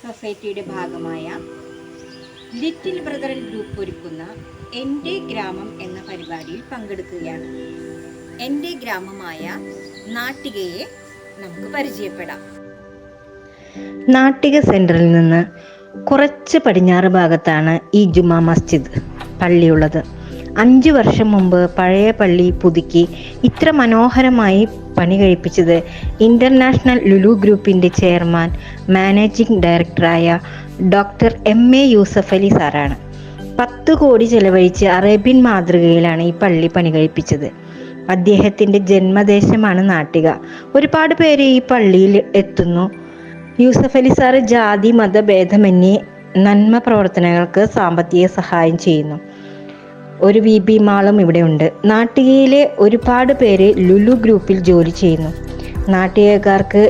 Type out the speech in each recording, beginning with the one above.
സൊസൈറ്റിയുടെ ഭാഗമായ little brother group ഒരുക്കുന്ന എന്റെ ഗ്രാമം എന്ന പരിപാടിയിൽ പങ്കെടുക്കുകയാണ്. എന്റെ ഗ്രാമമായ നാട്ടികയെ നമുക്ക് പരിചയപ്പെടാം. നാട്ടിക സെന്ററിൽ നിന്ന് കുറച്ച് പടിഞ്ഞാറ് ഭാഗത്താണ് ഈ ജുമാ മസ്ജിദ് പള്ളിയുള്ളത്. അഞ്ച് വർഷം മുമ്പ് പഴയ പള്ളി പുതുക്കി ഇത്ര മനോഹരമായി പണി കഴിപ്പിച്ചത് ഇന്റർനാഷണൽ ലുലു ഗ്രൂപ്പിന്റെ ചെയർമാൻ മാനേജിംഗ് ഡയറക്ടറായ doctor M A Yusuff Ali സാറാണ്. പത്ത് കോടി ചെലവഴിച്ച് അറേബ്യൻ മാതൃകയിലാണ് ഈ പള്ളി പണി കഴിപ്പിച്ചത്. അദ്ദേഹത്തിന്റെ ജന്മദേശമാണ് നാട്ടിക. ഒരുപാട് പേര് ഈ പള്ളിയിൽ എത്തുന്നു. യൂസഫ് അലി സാറ് ജാതി മതഭേദമന്യേ നന്മ പ്രവർത്തനങ്ങൾക്ക് സാമ്പത്തിക സഹായം ചെയ്യുന്നു. ഒരു വി ബി മാളും ഇവിടെ ഉണ്ട്. നാട്ടികയിലെ ഒരുപാട് പേര് ലുലു ഗ്രൂപ്പിൽ ജോലി ചെയ്യുന്നു. നാട്ടികക്കാർക്ക്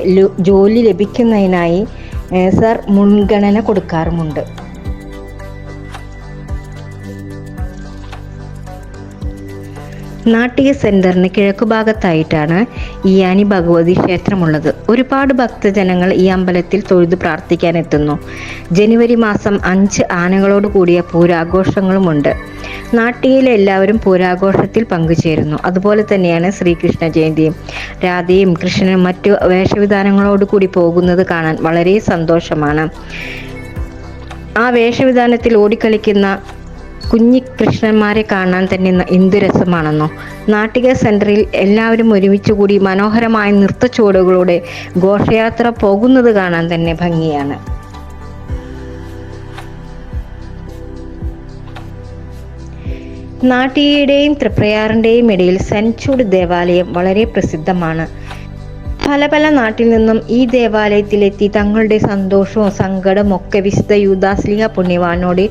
ജോലി ലഭിക്കുന്നതിനായി സർ മുൻഗണന കൊടുക്കാറുമുണ്ട്. നാട്ടിക സെന്ററിന് കിഴക്കുഭാഗത്തായിട്ടാണ് ഇയാനി ഭഗവതി ക്ഷേത്രമുള്ളത്. ഒരുപാട് ഭക്തജനങ്ങൾ ഈ അമ്പലത്തിൽ തൊഴുത് പ്രാർത്ഥിക്കാൻ എത്തുന്നു ജനുവരി മാസം അഞ്ച് ആനകളോട് കൂടിയ പൂരാഘോഷങ്ങളുമുണ്ട്. നാട്ടിയിലെ എല്ലാവരും പൂരാഘോഷത്തിൽ പങ്കുചേരുന്നു. അതുപോലെ തന്നെയാണ് ശ്രീകൃഷ്ണ ജയന്തിയും രാധയും കൃഷ്ണനും മറ്റു വേഷവിധാനങ്ങളോട് കൂടി പോകുന്നത് കാണാൻ വളരെ സന്തോഷമാണ്. ആ വേഷവിധാനത്തിൽ ഓടിക്കളിക്കുന്ന കുഞ്ഞി കൃഷ്ണന്മാരെ കാണാൻ തന്നെ എന്തു രസമാണെന്നോ. നാട്ടിക സെന്ററിൽ എല്ലാവരും ഒരുമിച്ച് കൂടി മനോഹരമായ നൃത്തച്ചുവടുകളോടെ ഘോഷയാത്ര പോകുന്നത് കാണാൻ തന്നെ ഭംഗിയാണ്. നാട്ടികയുടെയും തൃപ്രയാറിന്റെയും ഇടയിൽ സെൻചൂഡ് ദേവാലയം വളരെ പ്രസിദ്ധമാണ്. പല പല നാട്ടിൽ നിന്നും ഈ ദേവാലയത്തിലെത്തി തങ്ങളുടെ സന്തോഷവും സങ്കടവും ഒക്കെ വിശുദ്ധ യൂദാസ്ലിഹ പുണ്യവാനോട്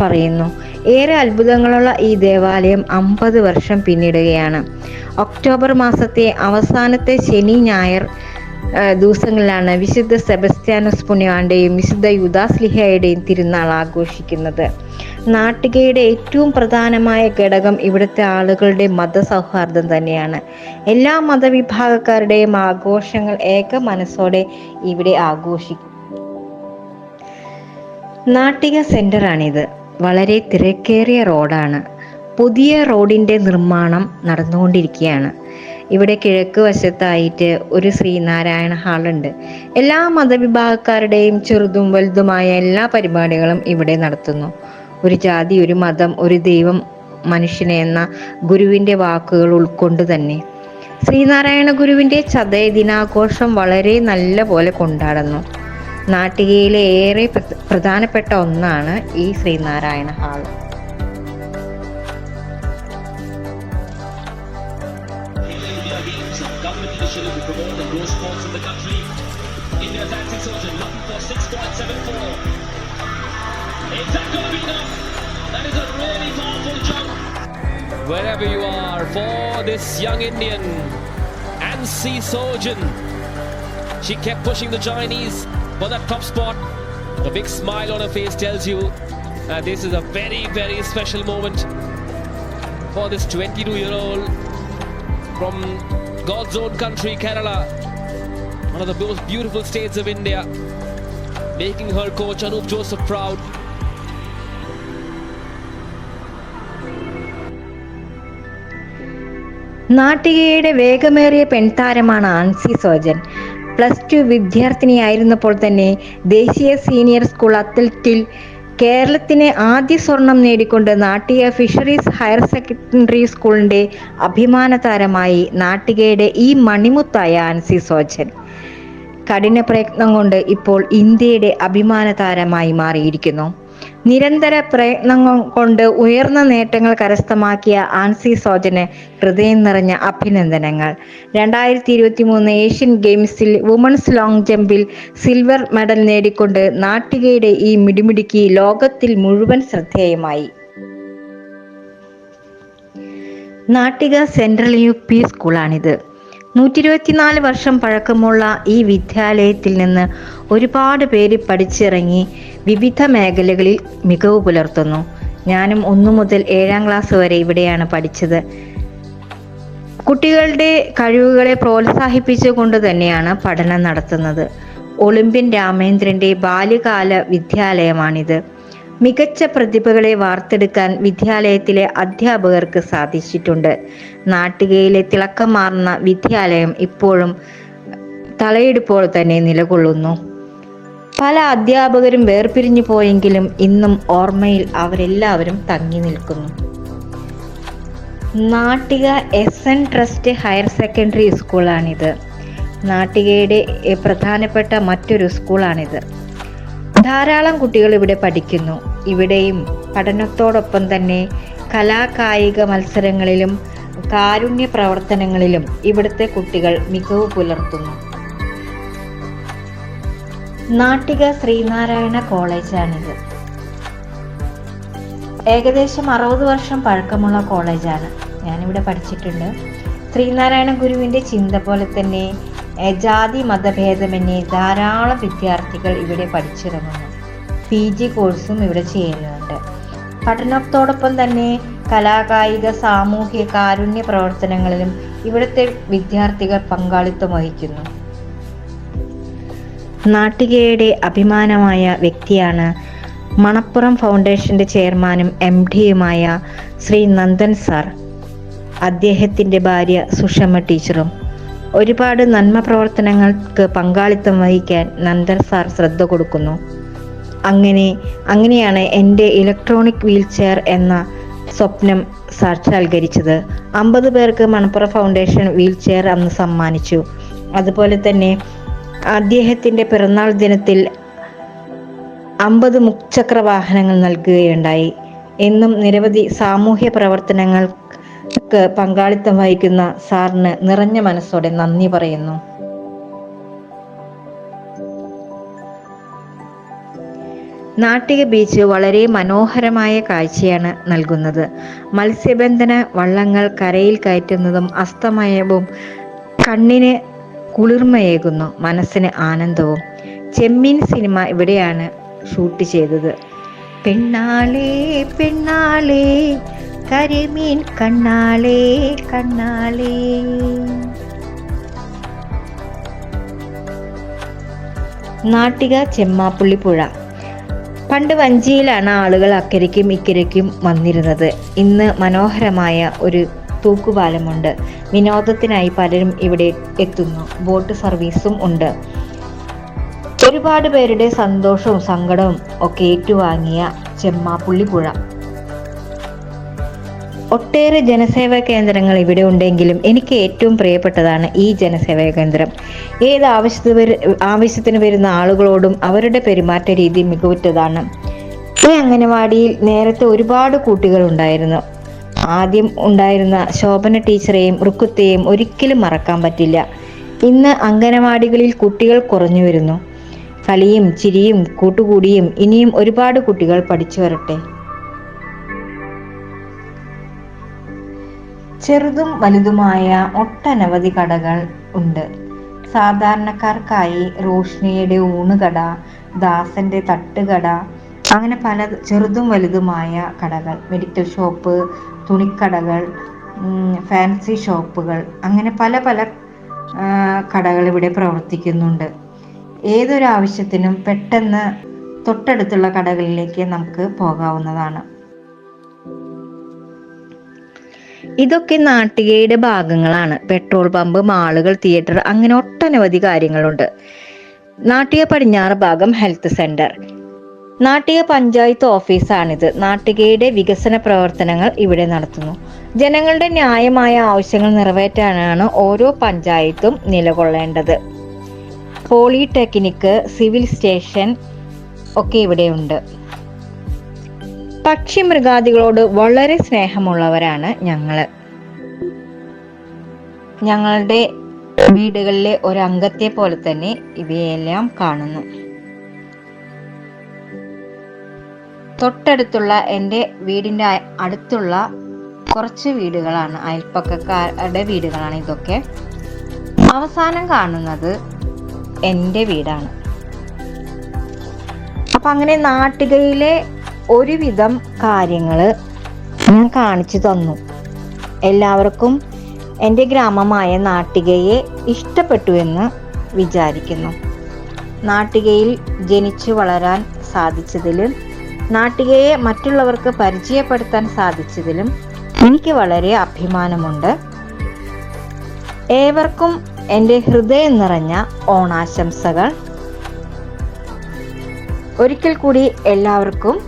പറയുന്നു. ഏറെ അത്ഭുതങ്ങളുള്ള ഈ ദേവാലയം അമ്പത് വർഷം പിന്നിടുകയാണ്. ഒക്ടോബർ മാസത്തെ അവസാനത്തെ ശനി ഞായർ ദിവസങ്ങളിലാണ് വിശുദ്ധ സെബസ്ത്യാനോസ് പുണ്യവാന്റെയും വിശുദ്ധ യുദാസ്ലിഹയുടെയും തിരുനാൾ ആഘോഷിക്കുന്നത്. നാട്ടികയുടെ ഏറ്റവും പ്രധാനമായ ഘടകം ഇവിടുത്തെ ആളുകളുടെ മതസൗഹാർദ്ദം തന്നെയാണ്. എല്ലാ മതവിഭാഗക്കാരുടെയും ആഘോഷങ്ങൾ ഏക മനസ്സോടെ ഇവിടെ ആഘോഷിക്കും. നാട്ടിക സെന്ററാണിത്. വളരെ തിരക്കേറിയ റോഡാണ്. പുതിയ റോഡിന്റെ നിർമ്മാണം നടന്നുകൊണ്ടിരിക്കുകയാണ്. ഇവിടെ കിഴക്ക് വശത്തായിട്ട് ഒരു ശ്രീനാരായണ ഹാളുണ്ട് എല്ലാ മതവിഭാഗക്കാരുടെയും ചെറുതും വലുതുമായ എല്ലാ പരിപാടികളും ഇവിടെ നടത്തുന്നു. ഒരു ജാതി ഒരു മതം ഒരു ദൈവം മനുഷ്യനെ എന്ന ഗുരുവിന്റെ വാക്കുകൾ ഉൾക്കൊണ്ട് തന്നെ. ശ്രീനാരായണ ഗുരുവിന്റെ ചതയ ദിനാഘോഷം വളരെ നല്ല പോലെ കൊണ്ടാടുന്നു. നാട്ടികയിലെ ഏറെ പ്രധാനപ്പെട്ട ഒന്നാണ് ഈ Sreenarayana hall India Games, government initiative to promote and grow sports in the country. India's anti-surgeon looking for 6.74. Is that going to be enough? That is a really powerful jump. Wherever you are, for this young Indian, Ansi Sojan. She kept pushing the Chinese for that top spot. A big smile on her face tells you that this is a very, very special moment for this 22 year old from God's own country, Kerala, one of the most beautiful states of India, making her coach Anup Joseph proud. നാട്ടികയുടെ വേഗമേറിയ പെൺതാരമാണ് Ancy Sojan plus two വിദ്യാർത്ഥിനിയായിരുന്നപ്പോൾ തന്നെ ദേശീയ senior school അത്ലറ്റിൽ കേരളത്തിന് ആദ്യ സ്വർണം നേടിക്കൊണ്ട് നാട്ടിക ഫിഷറീസ് ഹയർ സെക്കൻഡറി സ്കൂളിന്റെ അഭിമാന താരമായി നാട്ടികയുടെ ഈ മണിമുത്തായ ആൻസി സോജൻ. കഠിന പ്രയത്നം കൊണ്ട് ഇപ്പോൾ ഇന്ത്യയുടെ അഭിമാന താരമായി മാറിയിരിക്കുന്നു. നിരന്തര പ്രയത്നം കൊണ്ട് ഉയർന്ന നേട്ടങ്ങൾ കരസ്ഥമാക്കിയ ആൻസി സോജന് ഹൃദയം നിറഞ്ഞ അഭിനന്ദനങ്ങൾ. രണ്ടായിരത്തി ഇരുപത്തി മൂന്ന് ഏഷ്യൻ ഗെയിംസിൽ വുമൺസ് ലോങ് ജമ്പിൽ സിൽവർ മെഡൽ നേടിക്കൊണ്ട് നാട്ടികയുടെ ഈ മിടിമിടുക്കി ലോകത്തിൽ മുഴുവൻ ശ്രദ്ധേയമായി. നാട്ടിക സെൻട്രൽ യു പി സ്കൂളാണിത്. നൂറ്റി ഇരുപത്തിനാല് വർഷം പഴക്കമുള്ള ഈ വിദ്യാലയത്തിൽ നിന്ന് ഒരുപാട് പേര് പഠിച്ചിറങ്ങി വിവിധ മേഖലകളിൽ മികവ് പുലർത്തുന്നു. ഞാനും ഒന്നു മുതൽ ഏഴാം ക്ലാസ് വരെ ഇവിടെയാണ് പഠിച്ചത്. കുട്ടികളുടെ കഴിവുകളെ പ്രോത്സാഹിപ്പിച്ചുകൊണ്ട് തന്നെയാണ് പഠനം നടത്തുന്നത്. ഒളിമ്പ്യൻ രാമേന്ദ്രന്റെ ബാല്യകാല വിദ്യാലയമാണിത്. മികച്ച പ്രതിഭകളെ വാർത്തെടുക്കാൻ വിദ്യാലയത്തിലെ അധ്യാപകർക്ക് സാധിച്ചിട്ടുണ്ട്. നാട്ടികയിലെ തിളക്കം തിളക്കമാർന്ന വിദ്യാലയം ഇപ്പോഴും തലയെടുപ്പോടെ തന്നെ നിലകൊള്ളുന്നു. പല അധ്യാപകരും വേർപിരിഞ്ഞു പോയെങ്കിലും ഇന്നും ഓർമ്മയിൽ അവരെല്ലാവരും തങ്ങി നിൽക്കുന്നു. Nattika S N trust higher secondary സ്കൂളാണിത്. നാട്ടികയുടെ പ്രധാനപ്പെട്ട മറ്റൊരു സ്കൂളാണിത്. ധാരാളം കുട്ടികൾ ഇവിടെ പഠിക്കുന്നു. ഇവിടെയും പഠനത്തോടൊപ്പം തന്നെ കലാകായിക മത്സരങ്ങളിലും കാരുണ്യ പ്രവർത്തനങ്ങളിലും ഇവിടുത്തെ കുട്ടികൾ മികവ് പുലർത്തുന്നു. നാട്ടിക ശ്രീനാരായണ കോളേജാണിത്. ഏകദേശം അറുപത് വർഷം പഴക്കമുള്ള കോളേജാണ്. ഞാനിവിടെ പഠിച്ചിട്ടുണ്ട്. ശ്രീനാരായണ ഗുരുവിന്റെ ചിന്ത പോലെ തന്നെ ജാതി മതഭേദമന്യേ ധാരാളം വിദ്യാർത്ഥികൾ ഇവിടെ പഠിച്ചിറങ്ങുന്നു. പി ജി കോഴ്സും ഇവിടെ ചെയ്യുന്നുണ്ട്. പഠനത്തോടൊപ്പം തന്നെ കലാകായിക സാമൂഹ്യ കാരുണ്യ പ്രവർത്തനങ്ങളിലും ഇവിടുത്തെ വിദ്യാർത്ഥികൾ പങ്കാളിത്തം വഹിക്കുന്നു. നാട്ടികയുടെ അഭിമാനമായ വ്യക്തിയാണ് മണപ്പുറം ഫൗണ്ടേഷന്റെ ചെയർമാനും എം ഡിയുമായ ശ്രീ നന്ദൻ സാർ. അദ്ദേഹത്തിന്റെ ഭാര്യ സുഷമ ടീച്ചറും ഒരുപാട് നന്മ പ്രവർത്തനങ്ങൾക്ക് പങ്കാളിത്തം വഹിക്കാൻ നന്ദൻ സാർ ശ്രദ്ധ കൊടുക്കുന്നു. അങ്ങനെ അങ്ങനെയാണ് എന്റെ ഇലക്ട്രോണിക് വീൽ ചെയർ എന്ന സ്വപ്നം സാക്ഷാത്കരിച്ചത്. അമ്പത് പേർക്ക് മണപ്പുറ ഫൗണ്ടേഷൻ വീൽ ചെയർ അന്ന് സമ്മാനിച്ചു. അതുപോലെ തന്നെ അദ്ദേഹത്തിന്റെ പിറന്നാൾ ദിനത്തിൽ അമ്പത് മുച്ചക്ര വാഹനങ്ങൾ നൽകുകയുണ്ടായി. എന്നും നിരവധി സാമൂഹ്യ പ്രവർത്തനങ്ങൾക്ക് പങ്കാളിത്തം വഹിക്കുന്ന സാറിന് നിറഞ്ഞ മനസ്സോടെ നന്ദി പറയുന്നു. നാട്ടിക ബീച്ച് വളരെ മനോഹരമായ കാഴ്ചയാണ് നൽകുന്നത്. മത്സ്യബന്ധന വള്ളങ്ങൾ കരയിൽ കയറ്റുന്നതും അസ്തമയവും കണ്ണിന് കുളിർമയേകുന്നു മനസ്സിന് ആനന്ദവും. ചെമ്മീൻ സിനിമ ഇവിടെയാണ് ഷൂട്ട് ചെയ്തത്. പെണ്ണാളേ പെണ്ണാളേ കരിമീൻ കണ്ണാളേ കണ്ണാളേ. നാട്ടിക ചെമ്മാപ്പുള്ളി പുഴ പണ്ട് വഞ്ചിയിലാണ് ആളുകൾ അക്കരയ്ക്കും ഇക്കരയ്ക്കും വന്നിരുന്നത്. ഇന്ന് മനോഹരമായ ഒരു തൂക്കുപാലമുണ്ട്. വിനോദത്തിനായി പലരും ഇവിടെ എത്തുന്നു. ബോട്ട് സർവീസും ഉണ്ട്. ഒരുപാട് പേരുടെ സന്തോഷവും സങ്കടവും ഒക്കെ ഏറ്റുവാങ്ങിയ ചെമ്മാപ്പുള്ളി പുഴ ഒട്ടേറെ ജനസേവാ കേന്ദ്രങ്ങൾ ഇവിടെ ഉണ്ടെങ്കിലും എനിക്ക് ഏറ്റവും പ്രിയപ്പെട്ടതാണ് ഈ ജനസേവാ കേന്ദ്രം. ഏത് ആവശ്യത്തിന് ആവശ്യത്തിന് വരുന്ന ആളുകളോടും അവരുടെ പെരുമാറ്റ രീതി മികവുറ്റതാണ്. ഈ അംഗനവാടിയിൽ നേരത്തെ ഒരുപാട് കുട്ടികൾ ഉണ്ടായിരുന്നു. ആദ്യം ഉണ്ടായിരുന്ന ശോഭന ടീച്ചറെയും റുക്കുത്തെയും ഒരിക്കലും മറക്കാൻ പറ്റില്ല. ഇന്ന് അംഗനവാടികളിൽ കുട്ടികൾ കുറഞ്ഞു വരുന്നു. കളിയും ചിരിയും കൂട്ടുകൂടിയും ഇനിയും ഒരുപാട് കുട്ടികൾ പഠിച്ചു വരട്ടെ. ചെറുതും വലുതുമായ ഒട്ടനവധി കടകൾ ഉണ്ട്. സാധാരണക്കാർക്കായി റോഷ്നിയുടെ ഊണുകട ദാസന്റെ തട്ടുകട അങ്ങനെ പല ചെറുതും വലുതുമായ കടകൾ. മെഡിക്കൽ ഷോപ്പ് തുണിക്കടകൾ ഫാൻസി ഷോപ്പുകൾ അങ്ങനെ പല പല കടകൾ ഇവിടെ പ്രവർത്തിക്കുന്നുണ്ട്. ഏതൊരു ആവശ്യത്തിനും പെട്ടെന്ന് തൊട്ടടുത്തുള്ള കടകളിലേക്ക് നമുക്ക് പോകാവുന്നതാണ്. ഇതൊക്കെ നാട്ടികയുടെ ഭാഗങ്ങളാണ്. പെട്രോൾ പമ്പ് മാളുകൾ തിയേറ്റർ അങ്ങനെ ഒട്ടനവധി കാര്യങ്ങളുണ്ട്. നാട്ടിക പടിഞ്ഞാറ് ഭാഗം ഹെൽത്ത് സെന്റർ നാട്ടിക പഞ്ചായത്ത് ഓഫീസാണിത്. നാട്ടികയുടെ വികസന പ്രവർത്തനങ്ങൾ ഇവിടെ നടത്തുന്നു. ജനങ്ങളുടെ ന്യായമായ ആവശ്യങ്ങൾ നിറവേറ്റാനാണ് ഓരോ പഞ്ചായത്തും നിലകൊള്ളേണ്ടത്. പോളിടെക്നിക്ക് സിവിൽ സ്റ്റേഷൻ ഒക്കെ ഇവിടെയുണ്ട്. പക്ഷി മൃഗാദികളോട് വളരെ സ്നേഹമുള്ളവരാണ് ഞങ്ങൾ. ഞങ്ങളുടെ വീടുകളിലെ ഒരംഗത്തെ പോലെ തന്നെ ഇവയെല്ലാം കാണുന്നു. തൊട്ടടുത്തുള്ള എന്റെ വീടിന്റെ അടുത്തുള്ള കുറച്ച് വീടുകളാണ് അയൽപ്പക്കക്കാരുടെ വീടുകളാണ് ഇതൊക്കെ. അവസാനം കാണുന്നത് എന്റെ വീടാണ്. അപ്പം അങ്ങനെ നാട്ടികയിലെ ഒരുവിധം കാര്യങ്ങൾ ഞാൻ കാണിച്ചു തന്നു. എല്ലാവർക്കും എന്റെ ഗ്രാമമായ നാട്ടികയെ ഇഷ്ടപ്പെട്ടു എന്ന് വിചാരിക്കുന്നു. നാട്ടികയിൽ ജനിച്ചു വളരാൻ സാധിച്ചതിലും നാട്ടികയെ മറ്റുള്ളവർക്ക് പരിചയപ്പെടുത്താൻ സാധിച്ചതിലും എനിക്ക് വളരെ അഭിമാനമുണ്ട്. ഏവർക്കും എന്റെ ഹൃദയം നിറഞ്ഞ ഓണാശംസകൾ. ഒരിക്കൽ കൂടി എല്ലാവർക്കും